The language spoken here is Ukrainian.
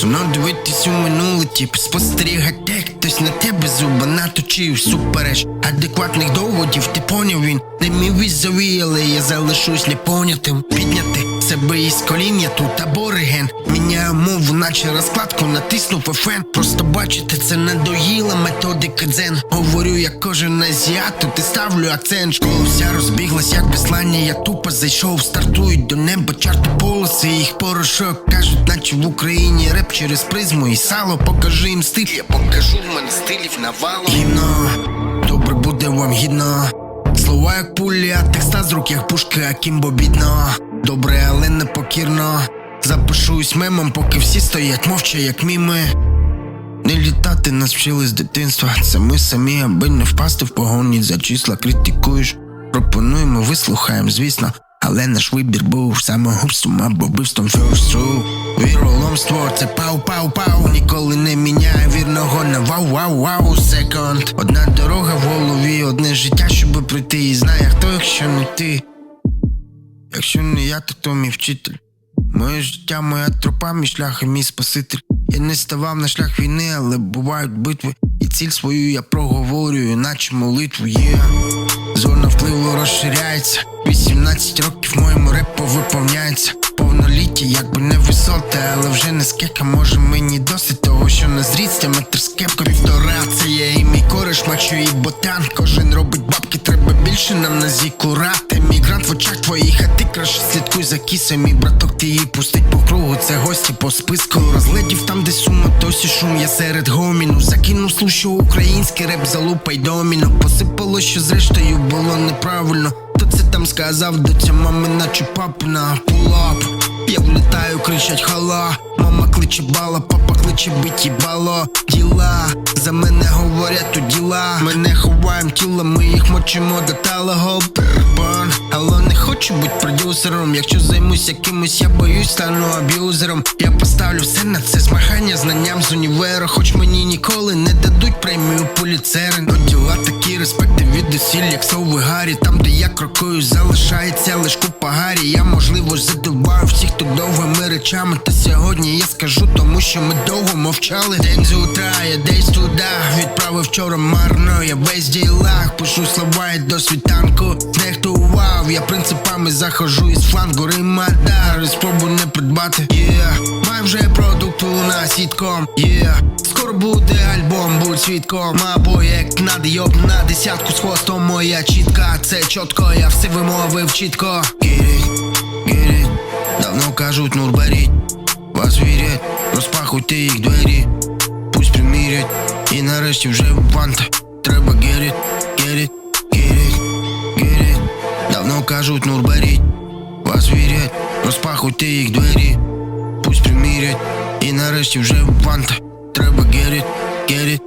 Сумно дивитись у минуле тіп Спостерігати, хтось на тебе зуба наточив Супереч адекватних доводів, ти поняв він Не мій візові, але я залишусь непонятим. Підняти себе із колін, я тут абориген. Міняю мову, наче розкладку, натиснув FM Просто бачити це надоїла методика дзен. Говорю, як кожен азіат, тут і ставлю акцент. Школа вся розбіглась, як безлання, я тупо зайшов. Стартують до неба чарту полоси, їх порошок. Кажуть, наче в Україні реп через призму і сало. Покажи їм стиль, я покажу, в мене стилів навалом Гімно, добре буде вам гідно Слова як пулі, а текста з рук як пушки, а кімбо бідно. Добре, але не покірно Запишусь мемом, поки всі стоять мовча, як міми. Не літати нас вчили з дитинства. Це ми самі, аби не впасти в погоні За числа критикуєш. Пропонуємо, вислухаємо, звісно. Але наш вибір був самогубством або вбивством. True Віроломство це пау-пау-пау Ніколи не міняє вірного на вау-вау-вау секонд Одна дорога в голові, одне життя, щоб пройти І знає хто, якщо не ти Якщо не я, то хто мій вчитель Моє життя, моя тропа, мій шлях і мій спаситель. Я не ставав на шлях війни, але бувають битви. І ціль свою я проговорюю, наче молитву є. Зона впливу розширяється. 18 років моєму репу виповняється. Повноліття, якби не висоте, але вже не скека. Може мені досить того, що на зрісті метр з кепкою півтора. Це є і мій кореш, мачо і ботан. Кожен робить бабки, треба більше нам на зікура. Ти мігрант в очах твоїх, а ти краще слідкуй за кісом. Мій браток ти її пустить по кругу. Це гості по списку. Розглядів там, де сума, досі шум. Я серед гоміну. Закинув слушаю український реп, залупай доміно. Посипало, що зрештою було неправильно. Хто це там сказав, до ця мами, наче папина пулап. Я влітаю, кричать хала. Мама кличе бала, папа кличе биті бало. Діла за мене говорять у діла. Ми не ховаєм тіла, ми їх мочимо до талого Перпан. Але не хочу бути продюсером. Якщо займусь якимось, я боюсь, стану аб'юзером. Я поставлю все на це змагання знанням з універу. Хоч мені ніколи не дадуть премію поліцери. Ну діла такі респекти від усіль, як сови Гаррі. Там, де я крокую, залишається лиш купа гарі. Я можливо задовбаю всіх, хто довгими речами. Та сьогодні я скажу, тому що ми довго мовчали. День з утра, я десь туди. Відправив вчора марно, я весь ділах. Пишу слова і до світанку. Знехтував, я принципами захожу із флангу Римадар, спробу не придбати. Yeah. Маю вже продукт у нас сітком. Yeah. Скоро буде альбом, будь свідком. Або як надо, йоб на десятку з хвостом моя чітка. Це чітко, я все вимовив чітко. Get it. Давно кажуть, Нур беріть. Розпахуйте їх двері. Пусть примірять, і нарешті вже ванта. Треба геріт, геріт, геріт, it. Давно кажуть, нурберіть. Вас вірять, розпахуйте їх двері. Пусть примірять, і нарешті вже ванта. Треба геріт, it,